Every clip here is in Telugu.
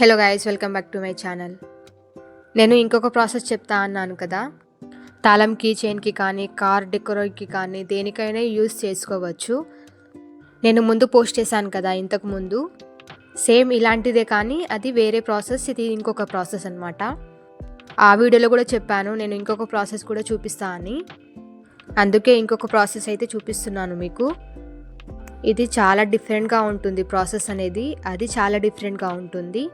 Hello guys welcome back to my channel నేను ఇంకొక ప్రాసెస్ చెప్తా అన్నాను కదా. తాళం కీ చైన్కి కానీ కార్ డెకరేట్కి కానీ దేనికైనా యూస్ చేసుకోవచ్చు. నేను ముందు పోస్ట్ చేశాను కదా ఇంతకు ముందు. సేమ్ ఇలాంటిదే కానీ అది వేరే ప్రాసెస్ ఇది ఇంకొక ప్రాసెస్ అనమాట ఆ వీడియోలో కూడా చెప్పాను నేను ఇంకొక ప్రాసెస్ కూడా చూపిస్తా అని. అందుకే ఇంకొక ప్రాసెస్ అయితే చూపిస్తున్నాను మీకు. ఇది చాలా డిఫరెంట్గా ఉంటుంది ప్రాసెస్ అనేది. అది చాలా డిఫరెంట్గా ఉంటుంది.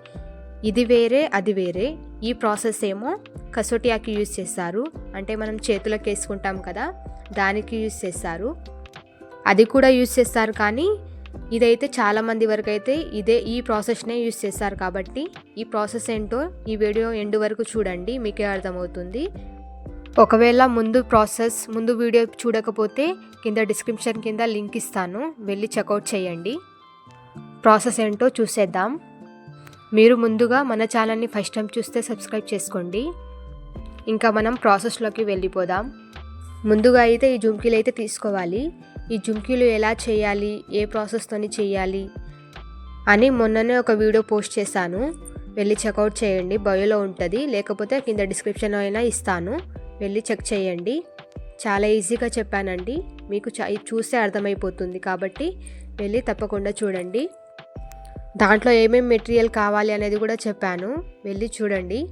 ఇది వేరే అది వేరే. ఈ ప్రాసెస్ ఏమో కసోటియాకి యూజ్ చేస్తారు. అంటే మనం చేతులకు వేసుకుంటాం కదా దానికి యూజ్ చేస్తారు. అది కూడా యూజ్ చేస్తారు కానీ ఇదైతే చాలామంది వరకు అయితే ఇదే ఈ ప్రాసెస్నే యూజ్ చేస్తారు కాబట్టి ఈ ప్రాసెస్ ఏంటో ఈ వీడియో ఎండ్ వరకు చూడండి మీకే అర్థమవుతుంది. ఒకవేళ ముందు ప్రాసెస్ ముందు వీడియో చూడకపోతే కింద డిస్క్రిప్షన్ కింద లింక్ ఇస్తాను. వెళ్ళి చెక్అవుట్ చేయండి. ప్రాసెస్ ఏంటో చూసేద్దాం. మీరు ముందుగా మన ఛానల్ని ఫస్ట్ టైం చూస్తే సబ్స్క్రైబ్ చేసుకోండి. ఇంకా మనం ప్రాసెస్లోకి వెళ్ళిపోదాం. ముందుగా అయితే ఈ జుమ్కీలు అయితే తీసుకోవాలి. ఈ జుమ్కీలు ఎలా చేయాలి? ఏ ప్రాసెస్తోని చేయాలి? అని మొన్ననే ఒక వీడియో పోస్ట్ చేశాను. వెళ్ళి చెక్అవుట్ చేయండి. బయోలో ఉంటుంది. లేకపోతే కింద డిస్క్రిప్షన్ అయినా ఇస్తాను. వెళ్ళి చెక్ చేయండి. చాలా ఈజీగా చెప్పానండి. మీకు చూస్తే అర్థమైపోతుంది కాబట్టి వెళ్ళి తప్పకుండా చూడండి. దాంట్లో ఏమేమి మెటీరియల్ కావాలి అనేది కూడా చెప్పాను. వెళ్ళి చూడండి.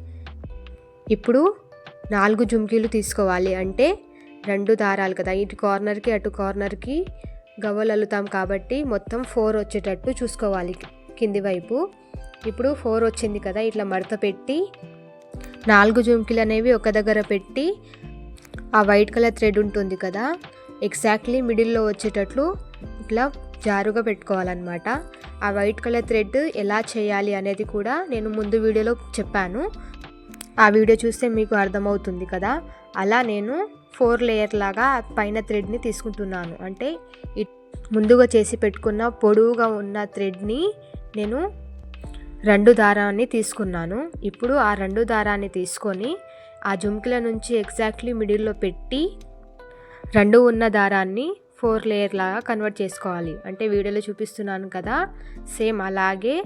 ఇప్పుడు నాలుగు జుమ్కీలు తీసుకోవాలి. అంటే రెండు దారాలు కదా. ఇటు కార్నర్కి అటు కార్నర్కి గవ్వలు అల్లుతాం కాబట్టి మొత్తం ఫోర్ వచ్చేటట్టు చూసుకోవాలి. కింది వైపు. ఇప్పుడు ఫోర్ వచ్చింది కదా. ఇట్లా మడత పెట్టి నాలుగు జుంకిలు అనేవి ఒక దగ్గర పెట్టి ఆ వైట్ కలర్ థ్రెడ్ ఉంటుంది కదా ఎగ్జాక్ట్లీ మిడిల్లో వచ్చేటట్లు ఇట్లా జారుగా పెట్టుకోవాలన్నమాట. ఆ వైట్ కలర్ థ్రెడ్ ఎలా చేయాలి అనేది కూడా నేను ముందు వీడియోలో చెప్పాను. ఆ వీడియో చూస్తే మీకు అర్థమవుతుంది కదా. అలా నేను ఫోర్ లేయర్ లాగా పైన థ్రెడ్ని తీసుకుంటున్నాను. అంటే ముందుగా చేసి పెట్టుకున్న పొడవుగా ఉన్న థ్రెడ్ని నేను రెండు దారాన్ని తీసుకున్నాను. ఇప్పుడు ఆ రెండు దారాన్ని తీసుకొని ఆ జుమ్కిల నుంచి ఎగ్జాక్ట్లీ మిడిల్లో పెట్టి రెండు ఉన్న దారాన్ని ఫోర్ లేయర్ లాగా కన్వర్ట్ చేసుకోవాలి. అంటే వీడియోలో చూపిస్తున్నాను కదా సేమ్ అలాగే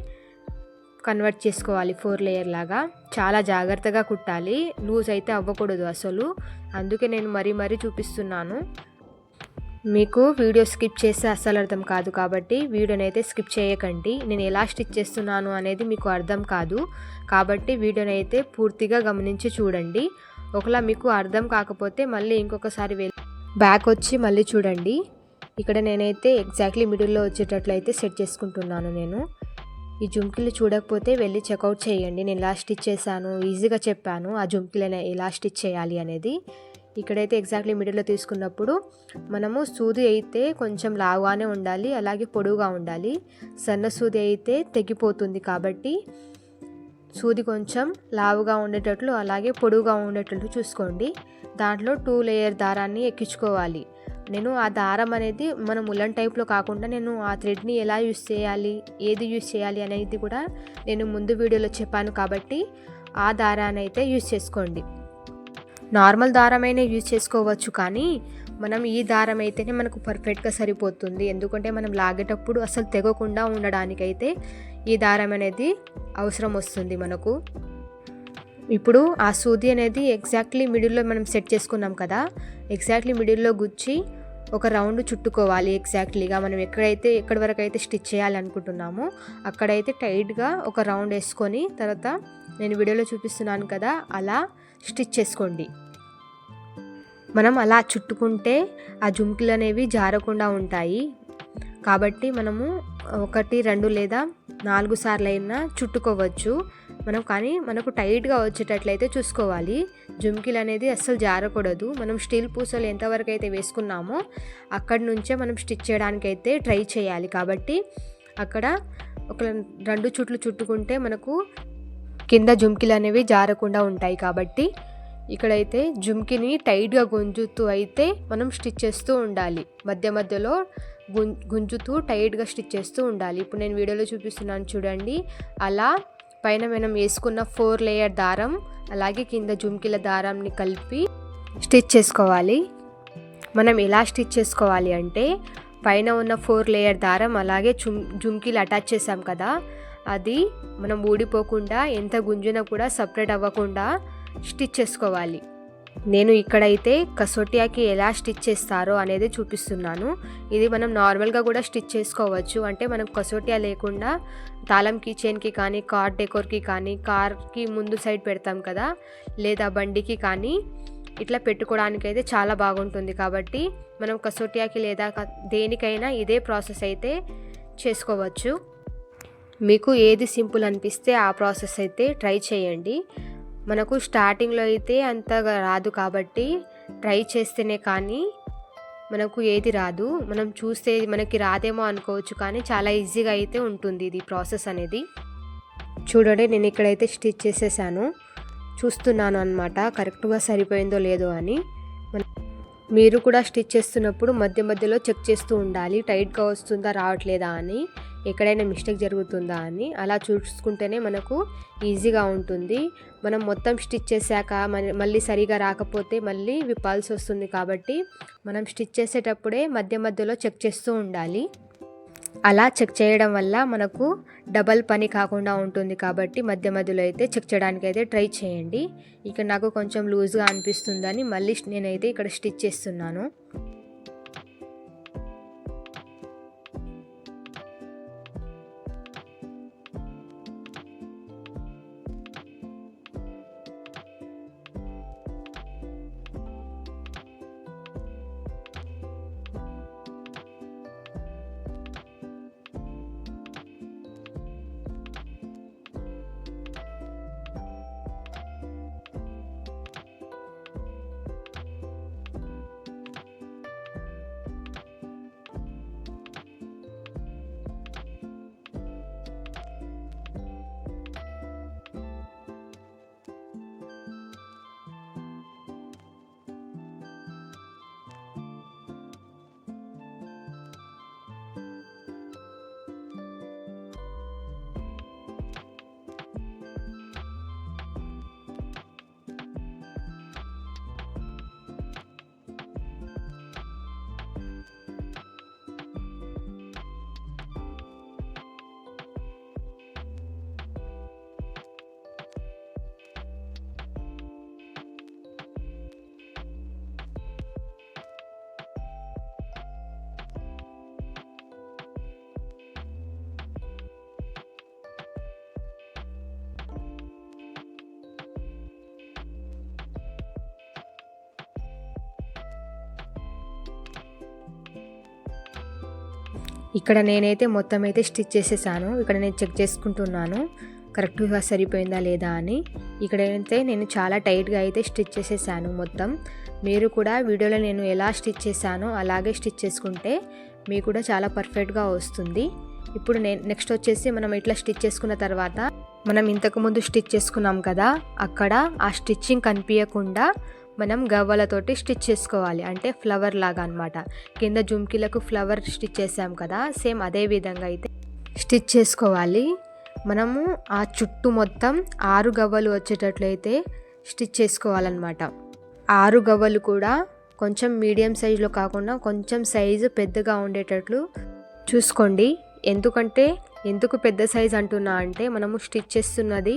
కన్వర్ట్ చేసుకోవాలి ఫోర్ లేయర్ లాగా. చాలా జాగ్రత్తగా కుట్టాలి. లూజ్ అయితే అవ్వకూడదు అసలు. అందుకే నేను మరీ మరీ చూపిస్తున్నాను. మీకు వీడియో స్కిప్ చేస్తే అస్సలు అర్థం కాదు కాబట్టి వీడియోని అయితే స్కిప్ చేయకండి. నేను ఎలా స్టిచ్ చేస్తున్నాను అనేది మీకు అర్థం కాదు. కాబట్టి వీడియోని అయితే పూర్తిగా గమనించి చూడండి. ఒకలా మీకు అర్థం కాకపోతే మళ్ళీ ఇంకొకసారి వెళ్ళి బ్యాక్ వచ్చి మళ్ళీ చూడండి. ఇక్కడ నేనైతే ఎగ్జాక్ట్లీ మిడిల్లో వచ్చేటట్లు అయితే సెట్ చేసుకుంటున్నాను నేను. ఈ జుంకిలు చూడకపోతే వెళ్ళి చెక్అవుట్ చేయండి. నేను ఎలా స్టిచ్ చేశాను? ఈజీగా చెప్పాను. ఆ జుంకిలను ఎలా స్టిచ్ చేయాలి అనేది. ఇక్కడైతే ఎగ్జాక్ట్లీ మిడిల్లో తీసుకున్నప్పుడు మనము సూది అయితే కొంచెం లావుగానే ఉండాలి అలాగే పొడువుగా ఉండాలి. సన్న సూది అయితే తెగిపోతుంది కాబట్టి సూది కొంచెం లావుగా ఉండేటట్లు అలాగే పొడువుగా ఉండేటట్లు చూసుకోండి. దాంట్లో టూ లేయర్ దారాన్ని ఎక్కించుకోవాలి. నేను ఆ దారం అనేది మనం ఉలన్ టైప్లో కాకుండా నేను ఆ థ్రెడ్ని ఎలా యూస్ చేయాలి ఏది యూస్ చేయాలి అనేది కూడా నేను ముందు వీడియోలో చెప్పాను కాబట్టి ఆ దారాన్ని అయితే యూస్ చేసుకోండి. నార్మల్ దారమైనా యూజ్ చేసుకోవచ్చు కానీ మనం ఈ దారం అయితేనే మనకు పర్ఫెక్ట్గా సరిపోతుంది. ఎందుకంటే మనం లాగేటప్పుడు అసలు తెగకుండా ఉండడానికైతే ఈ దారం అనేది అవసరం వస్తుంది మనకు. ఇప్పుడు ఆ సూది అనేది ఎగ్జాక్ట్లీ మిడిల్లో మనం సెట్ చేసుకున్నాం కదా ఎగ్జాక్ట్లీ మిడిల్లో గుచ్చి ఒక రౌండ్ చుట్టుకోవాలి ఎగ్జాక్ట్లీగా. మనం ఎక్కడైతే ఎక్కడి వరకు అయితే స్టిచ్ చేయాలనుకుంటున్నామో అక్కడైతే టైట్గా ఒక రౌండ్ వేసుకొని తర్వాత నేను వీడియోలో చూపిస్తున్నాను కదా అలా స్టిచ్ చేసుకోండి. మనం అలా చుట్టుకుంటే ఆ జుంకిలు అనేవి జారకుండా ఉంటాయి. కాబట్టి మనము ఒకటి రెండు లేదా నాలుగు సార్లు అయినా చుట్టుకోవచ్చు. మనం కానీ మనకు టైట్గా వచ్చేటట్లయితే చూసుకోవాలి. జుమ్కిలు అనేది అస్సలు జారకూడదు. మనం స్టీల్ పూసలు ఎంతవరకు అయితే వేసుకున్నామో అక్కడి నుంచే మనం స్టిచ్ చేయడానికి అయితే ట్రై చేయాలి. కాబట్టి అక్కడ ఒక రెండు చుట్లు చుట్టుకుంటే మనకు కింద జుమ్కిలు అనేవి జారకుండా ఉంటాయి కాబట్టి ఇక్కడైతే జుమ్కిని టైట్గా గుంజుతూ అయితే మనం స్టిచ్ చేస్తూ ఉండాలి. మధ్య మధ్యలో గుం గుంజుతూ టైట్గా స్టిచ్ చేస్తూ ఉండాలి. ఇప్పుడు నేను వీడియోలో చూపిస్తున్నాను చూడండి. అలా పైన మనం వేసుకున్న ఫోర్ లేయర్ దారం అలాగే కింద జుమ్కిల దారాన్ని కలిపి స్టిచ్ చేసుకోవాలి. మనం ఎలా స్టిచ్ చేసుకోవాలి అంటే పైన ఉన్న ఫోర్ లేయర్ దారం అలాగే జుమ్ జుమ్కీలు అటాచ్ చేసాం కదా అది మనం ఊడిపోకుండా ఎంత గుంజినా కూడా సపరేట్ అవ్వకుండా స్టిచ్ చేసుకోవాలి. నేను ఇక్కడైతే కసోటియాకి ఎలా స్టిచ్ చేస్తారో అనేది చూపిస్తున్నాను. ఇది మనం నార్మల్గా కూడా స్టిచ్ చేసుకోవచ్చు. అంటే మనం కసోటియా లేకుండా తాళం కిచెన్కి కానీ కార్ డెకోర్కి కానీ కార్కి ముందు సైడ్ పెడతాం కదా లేదా బండికి కానీ ఇట్లా పెట్టుకోవడానికి అయితే చాలా బాగుంటుంది. కాబట్టి మనం కసోటియాకి లేదా దేనికైనా ఇదే ప్రాసెస్ అయితే చేసుకోవచ్చు. మీకు ఏది సింపుల్ అనిపిస్తే ఆ ప్రాసెస్ అయితే ట్రై చేయండి. మనకు స్టార్టింగ్లో అయితే అంతగా రాదు కాబట్టి ట్రై చేస్తేనే కానీ మనకు ఏది రాదు. మనం చూస్తే మనకి రాదేమో అనుకోవచ్చు కానీ చాలా ఈజీగా అయితే ఉంటుంది ఇది ప్రాసెస్ అనేది. చూడండి నేను ఇక్కడైతే స్టిచ్ చేసేసాను. చూస్తున్నాను అనమాట కరెక్ట్గా సరిపోయిందో లేదో అని. మీరు కూడా స్టిచ్ చేస్తున్నప్పుడు మధ్య మధ్యలో చెక్ చేస్తూ ఉండాలి టైట్గా వస్తుందా రావట్లేదా అని. ఎక్కడైనా మిస్టేక్ జరుగుతుందా అని అలా చూసుకుంటేనే మనకు ఈజీగా ఉంటుంది. మనం మొత్తం స్టిచ్ చేశాక మళ్ళీ సరిగా రాకపోతే మళ్ళీ విప్పాల్సి వస్తుంది కాబట్టి మనం స్టిచ్ చేసేటప్పుడే మధ్య మధ్యలో చెక్ చేస్తూ ఉండాలి. అలా చెక్ చేయడం వల్ల మనకు డబల్ పని కాకుండా ఉంటుంది కాబట్టి మధ్య మధ్యలో అయితే చెక్ చేయడానికి అయితే ట్రై చేయండి. ఇక్కడ నాకు కొంచెం లూజ్గా అనిపిస్తుందని మళ్ళీ నేనైతే ఇక్కడ స్టిచ్ చేస్తున్నాను. ఇక్కడ నేనైతే మొత్తం అయితే స్టిచ్ చేసేసాను. ఇక్కడ నేను చెక్ చేసుకుంటున్నాను. కరెక్ట్గా సరిపోయిందా లేదా అని. ఇక్కడైతే నేను చాలా టైట్గా అయితే స్టిచ్ చేసేసాను మొత్తం. మీరు కూడా వీడియోలో నేను ఎలా స్టిచ్ చేశానో అలాగే స్టిచ్ చేసుకుంటే మీకు కూడా చాలా పర్ఫెక్ట్గా వస్తుంది. ఇప్పుడు నేను నెక్స్ట్ వచ్చేసి మనం ఇట్లా స్టిచ్ చేసుకున్న తర్వాత మనం ఇంతకుముందు స్టిచ్ చేసుకున్నాం కదా అక్కడ ఆ స్టిచ్చింగ్ కనిపించకుండా మనం గవ్వలతోటి స్టిచ్ చేసుకోవాలి. అంటే ఫ్లవర్ లాగా అనమాట కింద జుమ్కీలకు ఫ్లవర్ స్టిచ్ చేసాం కదా సేమ్ అదే విధంగా అయితే స్టిచ్ చేసుకోవాలి. మనము ఆ చుట్టూ మొత్తం ఆరు గవ్వలు వచ్చేటట్లయితే స్టిచ్ చేసుకోవాలన్నమాట. ఆరు గవ్వలు కూడా కొంచెం మీడియం సైజులో కాకుండా కొంచెం సైజు పెద్దగా ఉండేటట్లు చూసుకోండి. ఎందుకంటే ఎందుకు పెద్ద సైజ్ అంటున్నా అంటే మనము స్టిచ్ చేస్తున్నది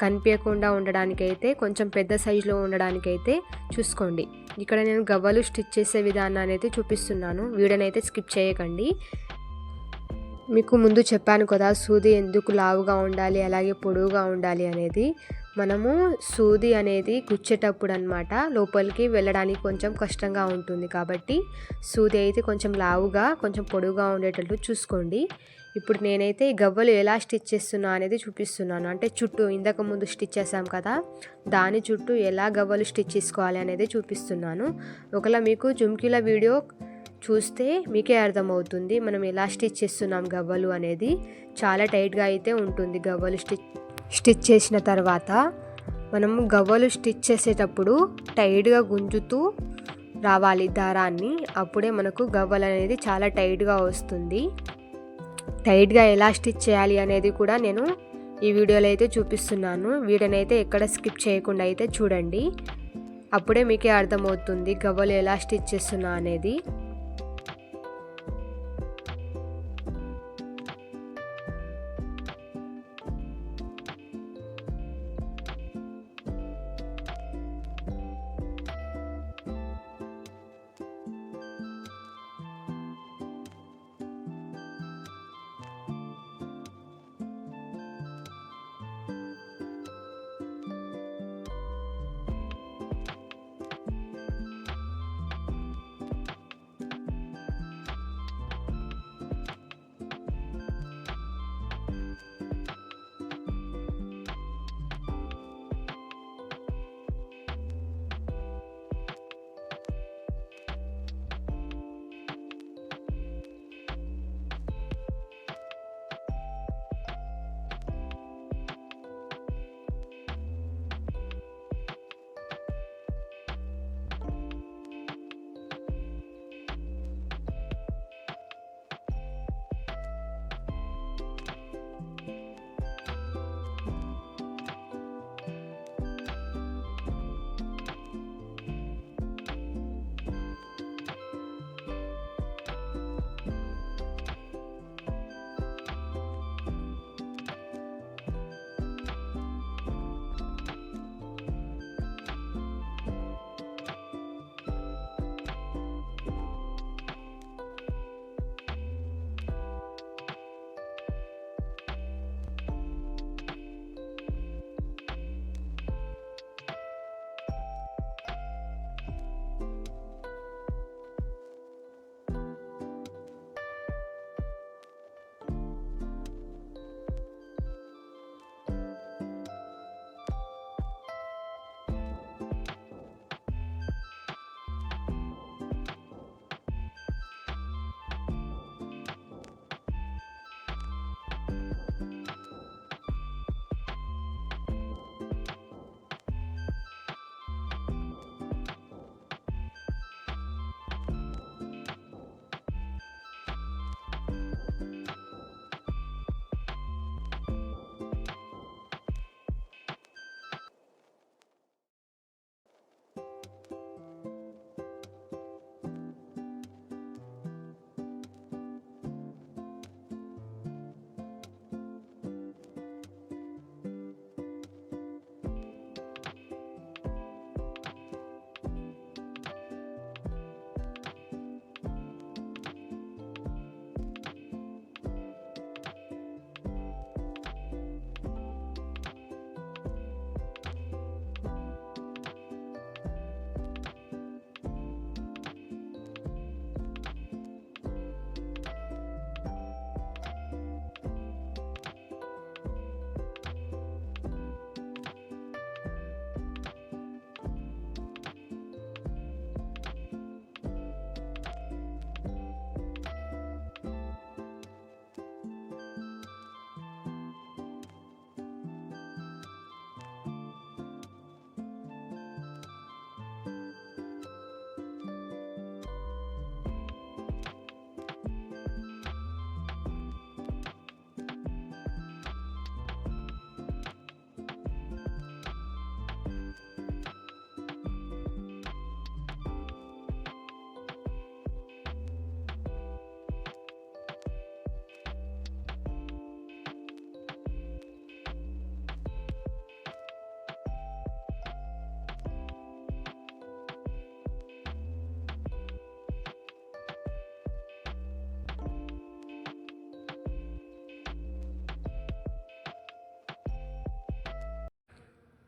కనిపించకుండా ఉండడానికైతే కొంచెం పెద్ద సైజులో ఉండడానికైతే చూసుకోండి. ఇక్కడ నేను గవ్వలు స్టిచ్ చేసే విధానాన్ని అయితే చూపిస్తున్నాను. వీడియోనైతే స్కిప్ చేయకండి. మీకు ముందు చెప్పాను కదా సూది ఎందుకు లావుగా ఉండాలి అలాగే పొడవుగా ఉండాలి అనేది. మనము సూది అనేది గుచ్చేటప్పుడు అనమాట లోపలికి వెళ్ళడానికి కొంచెం కష్టంగా ఉంటుంది కాబట్టి సూది అయితే కొంచెం లావుగా కొంచెం పొడవుగా ఉండేటట్టు చూసుకోండి. ఇప్పుడు నేనైతే ఈ గవ్వలు ఎలా స్టిచ్ చేస్తున్నా అనేది చూపిస్తున్నాను. అంటే చుట్టూ ఇంతకు ముందు స్టిచ్ చేసాం కదా దాని చుట్టూ ఎలా గవ్వలు స్టిచ్ చేసుకోవాలి అనేది చూపిస్తున్నాను. ఒకవేళ మీకు జుమ్కీల వీడియో చూస్తే మీకే అర్థమవుతుంది మనం ఎలా స్టిచ్ చేస్తున్నాం గవ్వలు అనేది. చాలా టైట్గా అయితే ఉంటుంది గవ్వలు స్టిచ్ స్టిచ్ చేసిన తర్వాత. మనం గవ్వలు స్టిచ్ చేసేటప్పుడు టైట్గా గుంజుతూ రావాలి దారాన్ని. అప్పుడే మనకు గవ్వలు అనేది చాలా టైట్గా వస్తుంది. టైట్గా ఎలా స్టిచ్ చేయాలి అనేది కూడా నేను ఈ వీడియోలో అయితే చూపిస్తున్నాను. వీడియోని అయితే ఎక్కడ స్కిప్ చేయకుండా అయితే చూడండి. అప్పుడే మీకే అర్థమవుతుంది గవ్వలు ఎలా స్టిచ్ చేస్తున్నా అనేది.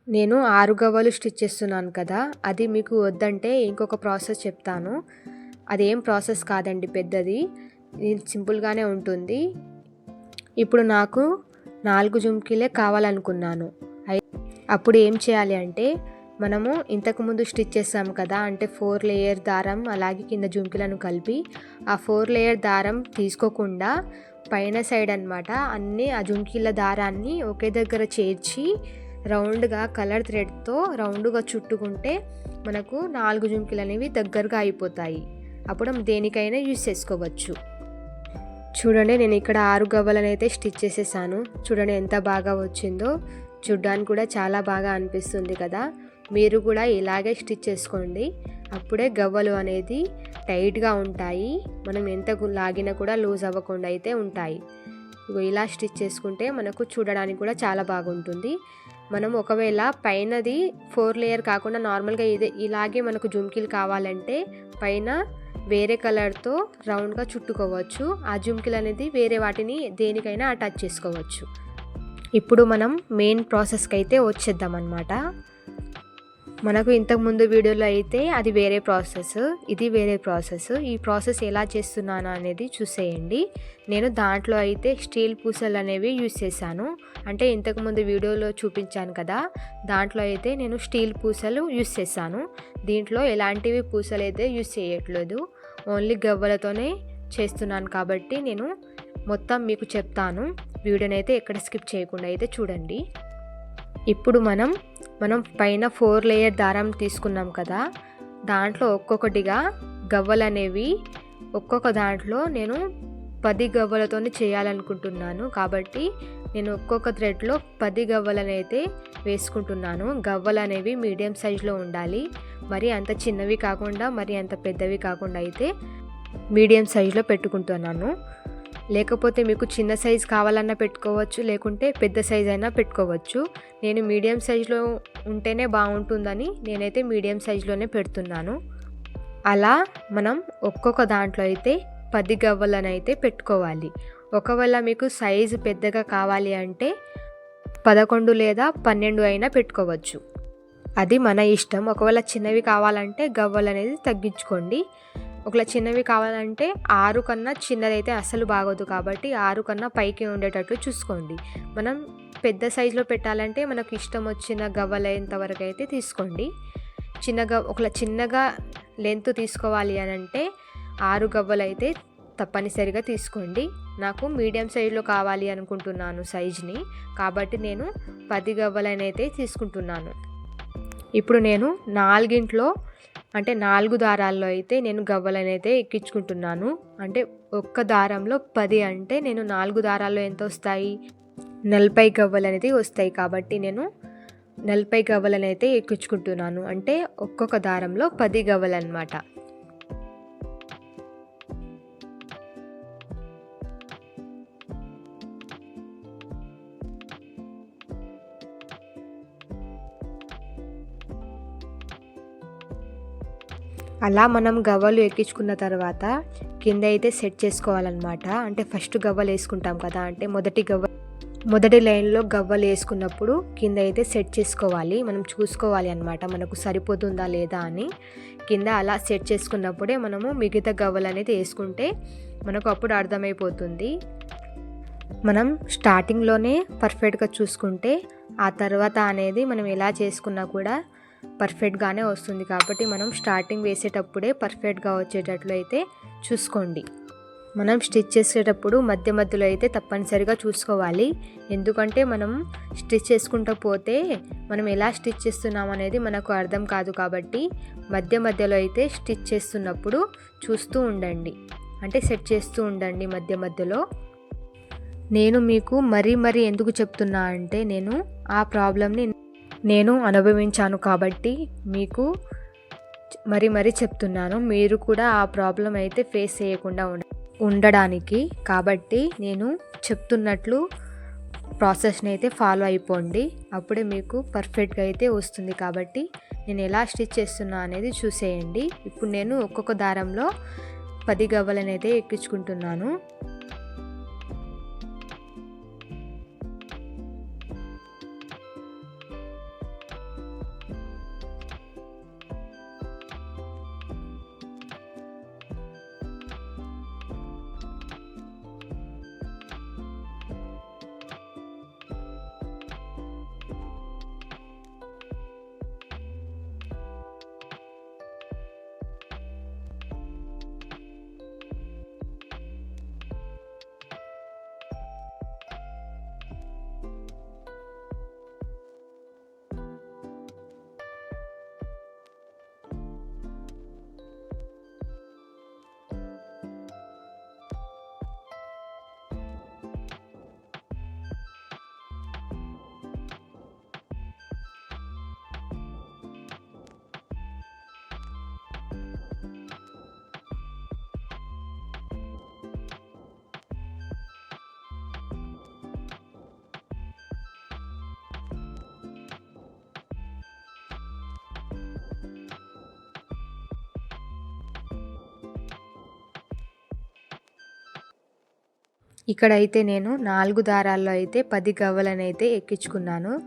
నేను ఆరు గవ్వలు స్టిచ్ చేస్తున్నాను కదా అది మీకు వద్దంటే ఇంకొక ప్రాసెస్ చెప్తాను. అదేం ప్రాసెస్ కాదండి పెద్దది. ఇది సింపుల్గానే ఉంటుంది. ఇప్పుడు నాకు నాలుగు జుమ్కీలే కావాలనుకున్నాను. అప్పుడు ఏం చేయాలి అంటే మనము ఇంతకుముందు స్టిచ్ చేసాం కదా అంటే ఫోర్ లేయర్ దారం అలాగే కింద జుంకీలను కలిపి ఆ ఫోర్ లేయర్ దారం తీసుకోకుండా పైన సైడ్ అనమాట అన్నీ ఆ జుంకీల దారాన్ని ఒకే దగ్గర చేర్చి రౌండ్గా కలర్ థ్రెడ్తో రౌండ్గా చుట్టుకుంటే మనకు నాలుగు జుంకిలు అనేవి దగ్గరగా అయిపోతాయి. అప్పుడు దేనికైనా యూస్ చేసుకోవచ్చు. చూడండి నేను ఇక్కడ ఆరు గవ్వలను అయితే స్టిచ్ చేసేసాను. చూడండి ఎంత బాగా వచ్చిందో. చూడ్డానికి కూడా చాలా బాగా అనిపిస్తుంది కదా. మీరు కూడా ఇలాగే స్టిచ్ చేసుకోండి. అప్పుడే గవ్వలు అనేది టైట్గా ఉంటాయి. మనం ఎంత లాగినా కూడా లూజ్ అవ్వకుండా అయితే ఉంటాయి. ఇలా స్టిచ్ చేసుకుంటే మనకు చూడడానికి కూడా చాలా బాగుంటుంది. మనం ఒకవేళ పైనది ఫోర్ లేయర్ కాకుండా నార్మల్గా ఇదే ఇలాగే మనకు జుమ్కీలు కావాలంటే పైన వేరే కలర్తో రౌండ్గా చుట్టుకోవచ్చు. ఆ జుమ్కీలు అనేది వేరే వాటిని దేనికైనా అటాచ్ చేసుకోవచ్చు. ఇప్పుడు మనం మెయిన్ ప్రాసెస్కి అయితే వచ్చేద్దాం అనమాట మనకు ఇంతకుముందు వీడియోలో అయితే అది వేరే ప్రాసెస్ ఇది వేరే ప్రాసెస్. ఈ ప్రాసెస్ ఎలా చేస్తున్నాను అనేది చూసేయండి. నేను దాంట్లో అయితే స్టీల్ పూసలు అనేవి యూస్ చేశాను. అంటే ఇంతకుముందు వీడియోలో చూపించాను కదా దాంట్లో అయితే నేను స్టీల్ పూసలు యూస్ చేశాను. దీంట్లో ఎలాంటివి పూసలు అయితే యూస్ చేయట్లేదు ఓన్లీ గవ్వలతోనే చేస్తున్నాను కాబట్టి నేను మొత్తం మీకు చెప్తాను. వీడియోని అయితే ఎక్కడ స్కిప్ చేయకుండా అయితే చూడండి. ఇప్పుడు మనం మనం పైన ఫోర్ లేయర్ దారం తీసుకున్నాం కదా దాంట్లో ఒక్కొక్కటిగా గవ్వలు అనేవి ఒక్కొక్క దాంట్లో నేను పది గవ్వలతోనే చేయాలనుకుంటున్నాను. కాబట్టి నేను ఒక్కొక్క థ్రెడ్లో పది గవ్వలను అయితే వేసుకుంటున్నాను. గవ్వలు అనేవి మీడియం సైజులో ఉండాలి. మరి అంత చిన్నవి కాకుండా మరి అంత పెద్దవి కాకుండా అయితే మీడియం సైజులో పెట్టుకుంటున్నాను. లేకపోతే మీకు చిన్న సైజ్ కావాలన్నా పెట్టుకోవచ్చు లేకుంటే పెద్ద సైజ్ అయినా పెట్టుకోవచ్చు. నేను మీడియం సైజులో ఉంటేనే బాగుంటుందని నేనైతే మీడియం సైజులోనే పెడుతున్నాను. అలా మనం ఒక్కొక్క దాంట్లో అయితే పది గవ్వలనైతే పెట్టుకోవాలి. ఒకవేళ మీకు సైజు పెద్దగా కావాలి అంటే పదకొండు లేదా పన్నెండు అయినా పెట్టుకోవచ్చు. అది మన ఇష్టం. ఒకవేళ చిన్నవి కావాలంటే గవ్వలు అనేది తగ్గించుకోండి. ఒకవేళ చిన్నవి కావాలంటే ఆరు కన్నా చిన్నదైతే అసలు బాగోదు కాబట్టి ఆరు కన్నా పైకి ఉండేటట్లు చూసుకోండి. మనం పెద్ద సైజులో పెట్టాలంటే మనకు ఇష్టం వచ్చిన గవ్వలైనంత వరకు అయితే తీసుకోండి. చిన్నగా ఒకవేళ చిన్నగా లెంత్ తీసుకోవాలి అని అంటే ఆరు గవ్వలు అయితే తప్పనిసరిగా తీసుకోండి. నాకు మీడియం సైజులో కావాలి అనుకుంటున్నాను సైజ్ని. కాబట్టి నేను పది గవ్వలనైతే తీసుకుంటున్నాను. ఇప్పుడు నేను నాలుగింట్లో అంటే నాలుగు దారాల్లో అయితే నేను గవ్వలనైతే ఎక్కించుకుంటున్నాను. అంటే ఒక్క దారంలో పది అంటే నేను నాలుగు దారాల్లో ఎంత వస్తాయి? నలభై గవ్వలు అనేది వస్తాయి. కాబట్టి నేను నలభై గవ్వలనైతే ఎక్కించుకుంటున్నాను. అంటే ఒక్కొక్క దారంలో పది గవ్వలు అనమాట అలా మనం గవ్వలు ఎక్కించుకున్న తర్వాత కింద అయితే సెట్ చేసుకోవాలన్నమాట. అంటే ఫస్ట్ గవ్వలు వేసుకుంటాం కదా అంటే మొదటి గవ్వ మొదటి లైన్లో గవ్వలు వేసుకున్నప్పుడు కింద అయితే సెట్ చేసుకోవాలి. మనం చూసుకోవాలి అనమాట మనకు సరిపోతుందా లేదా అని. కింద అలా సెట్ చేసుకున్నప్పుడే మనము మిగతా గవ్వలు అనేది వేసుకుంటే మనకు అప్పుడు అర్థమైపోతుంది. మనం స్టార్టింగ్లోనే పర్ఫెక్ట్గా చూసుకుంటే ఆ తర్వాత అనేది మనం ఎలా చేసుకున్నా కూడా పర్ఫెక్ట్గానే వస్తుంది కాబట్టి మనం స్టార్టింగ్ వేసేటప్పుడే పర్ఫెక్ట్గా వచ్చేటట్లు అయితే చూసుకోండి. మనం స్టిచ్ చేసేటప్పుడు మధ్య మధ్యలో అయితే తప్పనిసరిగా చూసుకోవాలి. ఎందుకంటే మనం స్టిచ్ చేసుకుంటూ పోతే మనం ఎలా స్టిచ్ చేస్తున్నాం అనేది మనకు అర్థం కాదు కాబట్టి మధ్య మధ్యలో అయితే స్టిచ్ చేస్తున్నప్పుడు చూస్తూ ఉండండి. అంటే సెట్ చేస్తూ ఉండండి మధ్య మధ్యలో. నేను మీకు మరీ మరీ ఎందుకు చెప్తున్నా అంటే నేను ఆ ప్రాబ్లమ్ని నేను అనుభవించాను కాబట్టి మీకు మరి మరీ చెప్తున్నాను. మీరు కూడా ఆ ప్రాబ్లం అయితే ఫేస్ చేయకుండా ఉండ ఉండడానికి. కాబట్టి నేను చెప్తున్నట్లు ప్రాసెస్ని అయితే ఫాలో అయిపోండి. అప్పుడే మీకు పర్ఫెక్ట్గా అయితే వస్తుంది. కాబట్టి నేను ఎలా స్టిచ్ చేస్తున్నా అనేది చూసేయండి. ఇప్పుడు నేను ఒక్కొక్క దారంలో పది గవ్వలనైతే ఎక్కించుకుంటున్నాను. ఇక్కడైతే నేను నాలుగు దారాల్లో అయితే పది గవ్వలను అయితే ఎక్కించుకున్నాను.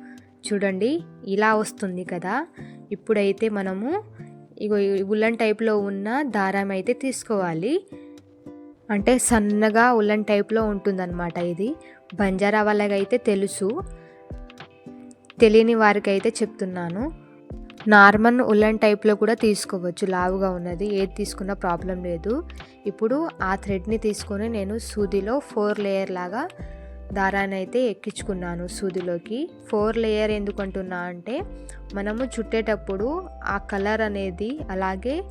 చూడండి ఇలా వస్తుంది కదా. ఇప్పుడైతే మనము ఇగో ఉల్లన్ టైప్లో ఉన్న దారం అయితే తీసుకోవాలి. అంటే సన్నగా ఉల్లన్ టైప్లో ఉంటుందన్నమాట ఇది. బంజారా వాళ్ళకైతే తెలుసు. తెలియని వారికైతే చెప్తున్నాను. నార్మల్ ఉల్లన్ టైప్లో కూడా తీసుకోవచ్చు. లావుగా ఉన్నది. ఏది తీసుకున్నా ప్రాబ్లం లేదు. ఇప్పుడు ఆ థ్రెడ్ని తీసుకొని నేను సూదిలో ఫోర్ లేయర్ లాగా దారాన్ని అయితే ఎక్కించుకున్నాను సూదిలోకి. ఫోర్ లేయర్ ఎందుకు అంటున్నా అంటే మనము చుట్టేటప్పుడు ఆ కలర్ అనేది అలాగే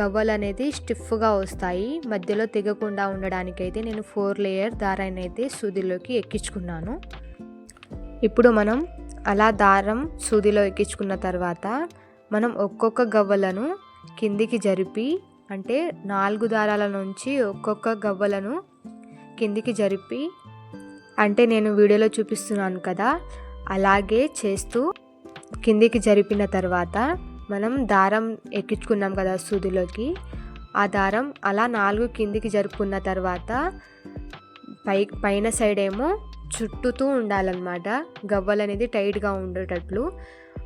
గవ్వలు అనేది స్టిఫ్గా వస్తాయి. మధ్యలో తెగకుండా ఉండడానికైతే నేను ఫోర్ లేయర్ దారాన్ని అయితే సూదిలోకి ఎక్కించుకున్నాను. ఇప్పుడు మనం అలా దారం సూదిలో ఎక్కించుకున్న తర్వాత మనం ఒక్కొక్క గవ్వలను కిందికి జరిపి అంటే నాలుగు దారాల నుంచి ఒక్కొక్క గవ్వలను కిందికి జరిపి అంటే నేను వీడియోలో చూపిస్తున్నాను కదా అలాగే చేస్తూ కిందికి జరిపిన తర్వాత మనం దారం ఎక్కించుకున్నాం కదా సూదిలోకి. ఆ దారం అలా నాలుగు కిందికి జరుపుకున్న తర్వాత పై పైన సైడ్ ఏమో చుట్టుతూ ఉండాలన్నమాట. గవ్వలు అనేది టైట్గా ఉండేటట్లు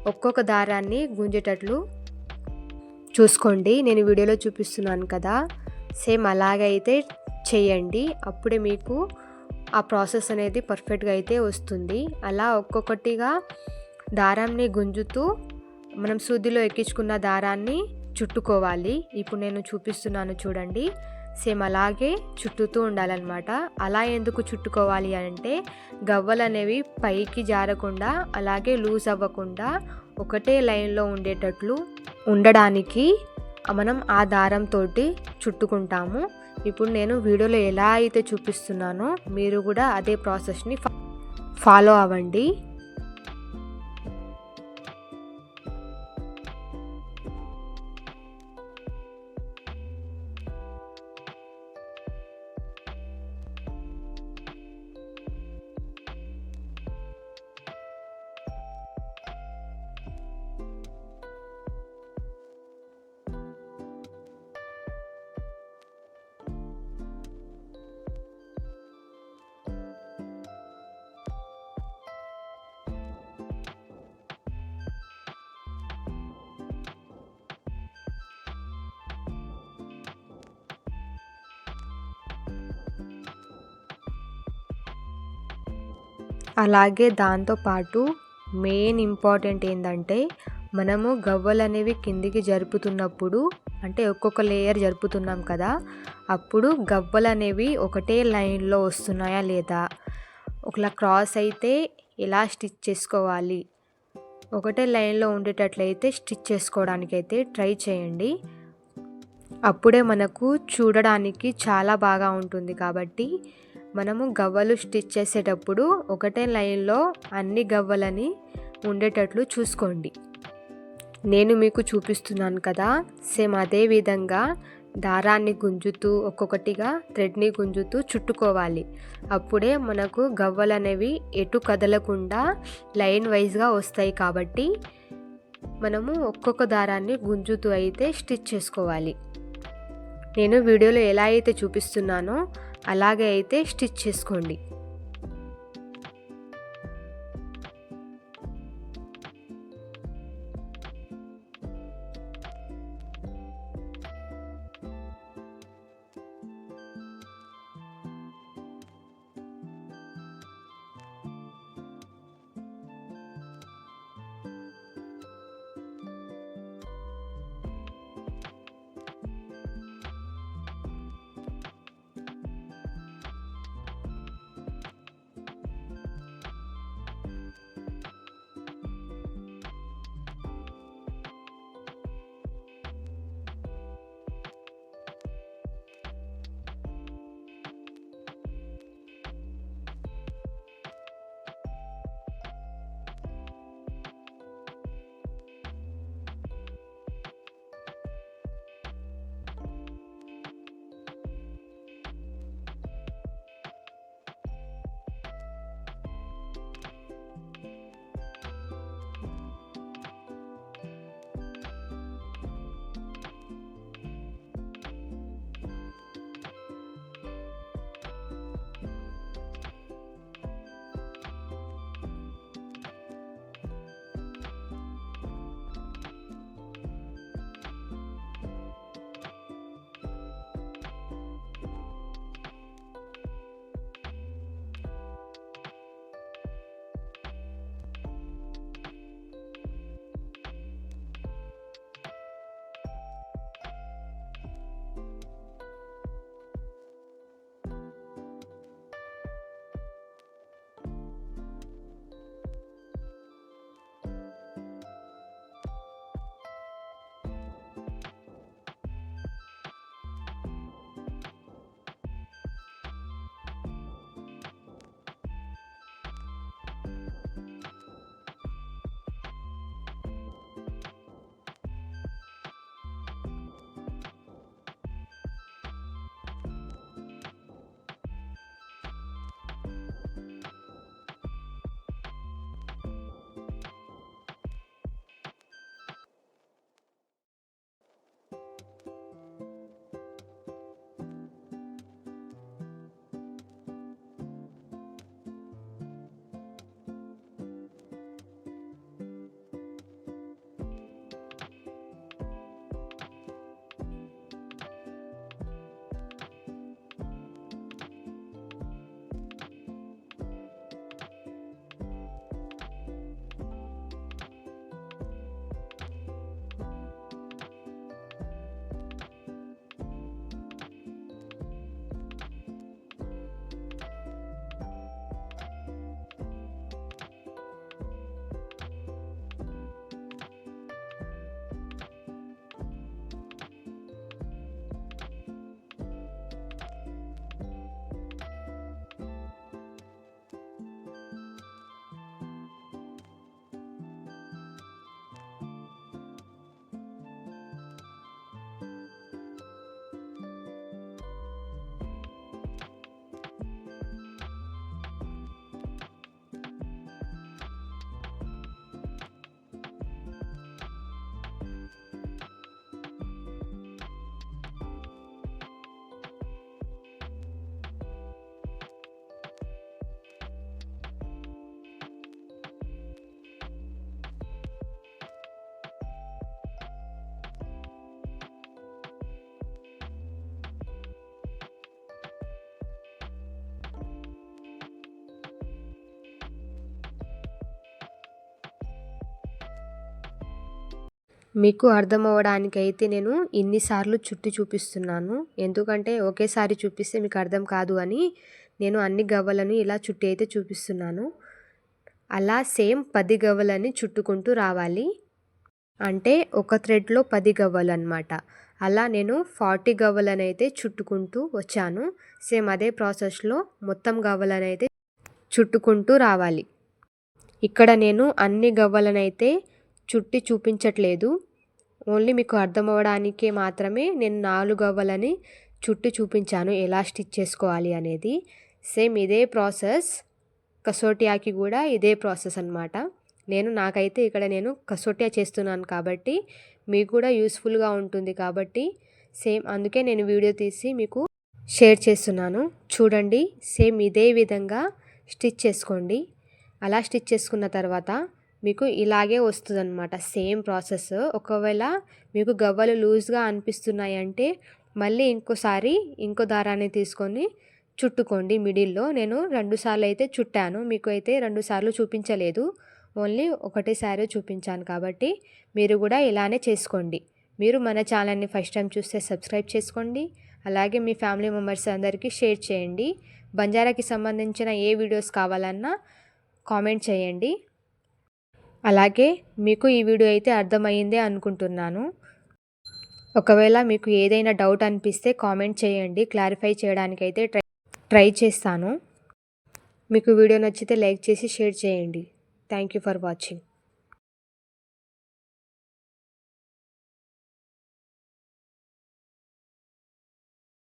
ఒక్కొక్క దారాన్ని గుంజేటట్లు. చూసుకోండి నేను వీడియోలో చూపిస్తున్నాను కదా. సేమ్ అలాగైతే చేయండి. అప్పుడే మీకు ఆ ప్రాసెస్ అనేది పర్ఫెక్ట్గా అయితే వస్తుంది. అలా ఒక్కొక్కటిగా దారాన్ని గుంజుతూ మనం సూదిలో ఎక్కించుకున్న దారాన్ని చుట్టుకోవాలి. ఇప్పుడు నేను చూపిస్తున్నాను చూడండి. సేమ్ అలాగే చుట్టుతూ ఉండాలన్నమాట. అలా ఎందుకు చుట్టుకోవాలి అంటే గవ్వలు అనేవి పైకి జారకుండా అలాగే లూజ్ అవ్వకుండా ఒకటే లైన్లో ఉండేటట్లు ఉండడానికి మనం ఆ దారంతో చుట్టుకుంటాము. ఇప్పుడు నేను వీడియోలో ఎలా అయితే చూపిస్తున్నానో మీరు కూడా అదే ప్రాసెస్ని ఫాలో అవ్వండి. అలాగే దాంతోపాటు మెయిన్ ఇంపార్టెంట్ ఏంటంటే మనము గవ్వలు అనేవి కిందికి జరుపుతున్నప్పుడు అంటే ఒక్కొక్క లేయర్ జరుపుతున్నాం కదా అప్పుడు గవ్వలు అనేవి ఒకటే లైన్లో వస్తున్నాయా లేదా? ఒకలా క్రాస్ అయితే ఎలా స్టిచ్ చేసుకోవాలి? ఒకటే లైన్లో ఉండేటట్లయితే స్టిచ్ చేసుకోవడానికి అయితే ట్రై చేయండి. అప్పుడే మనకు చూడడానికి చాలా బాగా ఉంటుంది కాబట్టి మనము గవ్వలు స్టిచ్ చేసేటప్పుడు ఒకటే లైన్లో అన్ని గవ్వలని ఉండేటట్లు చూసుకోండి. నేను మీకు చూపిస్తున్నాను కదా సేమ్ అదే విధంగా దారాన్ని గుంజుతూ ఒక్కొక్కటిగా థ్రెడ్ని గుంజుతూ చుట్టుకోవాలి. అప్పుడే మనకు గవ్వలు అనేవి ఎటు కదలకుండా లైన్ వైజ్గా వస్తాయి కాబట్టి మనము ఒక్కొక్క దారాన్ని గుంజుతూ అయితే స్టిచ్ చేసుకోవాలి. నేను వీడియోలో ఎలా అయితే చూపిస్తున్నానో అలాగే అయితే స్టిచ్ చేసుకోండి. మీకు అర్థమవడానికైతే నేను ఇన్నిసార్లు చుట్టి చూపిస్తున్నాను. ఎందుకంటే ఒకేసారి చూపిస్తే మీకు అర్థం కాదు అని నేను అన్ని గవ్వలను ఇలా చుట్టి అయితే చూపిస్తున్నాను. అలా సేమ్ పది గవ్వలని చుట్టుకుంటూ రావాలి. అంటే ఒక థ్రెడ్లో పది గవ్వలు అనమాట అలా నేను ఫార్టీ గవ్వలను అయితే చుట్టుకుంటూ వచ్చాను. సేమ్ అదే ప్రాసెస్లో మొత్తం గవ్వలను అయితే చుట్టుకుంటూ రావాలి. ఇక్కడ నేను అన్ని గవ్వలనైతే చుట్టి చూపించట్లేదు. ఓన్లీ మీకు అర్థం మాత్రమే నేను నాలుగు చుట్టి చూపించాను ఎలా స్టిచ్ చేసుకోవాలి అనేది. సేమ్ ఇదే ప్రాసెస్ కసోటియాకి కూడా ఇదే ప్రాసెస్ అనమాట నేను నాకైతే ఇక్కడ నేను కసోటియా చేస్తున్నాను కాబట్టి మీకు కూడా యూస్ఫుల్గా ఉంటుంది కాబట్టి సేమ్ అందుకే నేను వీడియో తీసి మీకు షేర్ చేస్తున్నాను. చూడండి సేమ్ ఇదే విధంగా స్టిచ్ చేసుకోండి. అలా స్టిచ్ చేసుకున్న తర్వాత మీకు ఇలాగే వస్తుందన్నమాట. Same process. ఒకవేళ మీకు గవ్వలు లూజ్గా అనిపిస్తున్నాయి అంటే మళ్ళీ ఇంకోసారి ఇంకో దారాన్ని తీసుకొని చుట్టుకోండి మిడిల్లో. నేను రెండుసార్లు అయితే చుట్టాను. మీకు అయితే రెండుసార్లు చూపించలేదు. ఓన్లీ ఒకటేసారి చూపించాను కాబట్టి మీరు కూడా ఇలానే చేసుకోండి. మీరు మన ఛానల్ని ఫస్ట్ టైం చూస్తే సబ్స్క్రైబ్ చేసుకోండి. అలాగే మీ ఫ్యామిలీ మెంబర్స్ అందరికీ షేర్ చేయండి. బంజారాకి సంబంధించిన ఏ వీడియోస్ కావాలన్నా కామెంట్ చేయండి. అలాగే మీకు ఈ వీడియో అయితే అర్థమయ్యిందే అనుకుంటున్నాను. ఒకవేళ మీకు ఏదైనా డౌట్ అనిపిస్తే కామెంట్ చేయండి క్లారిఫై చేయడానికైతే ట్రై ట్రై చేస్తాను. మీకు వీడియో నచ్చితే లైక్ చేసి షేర్ చేయండి. Thank you for watching.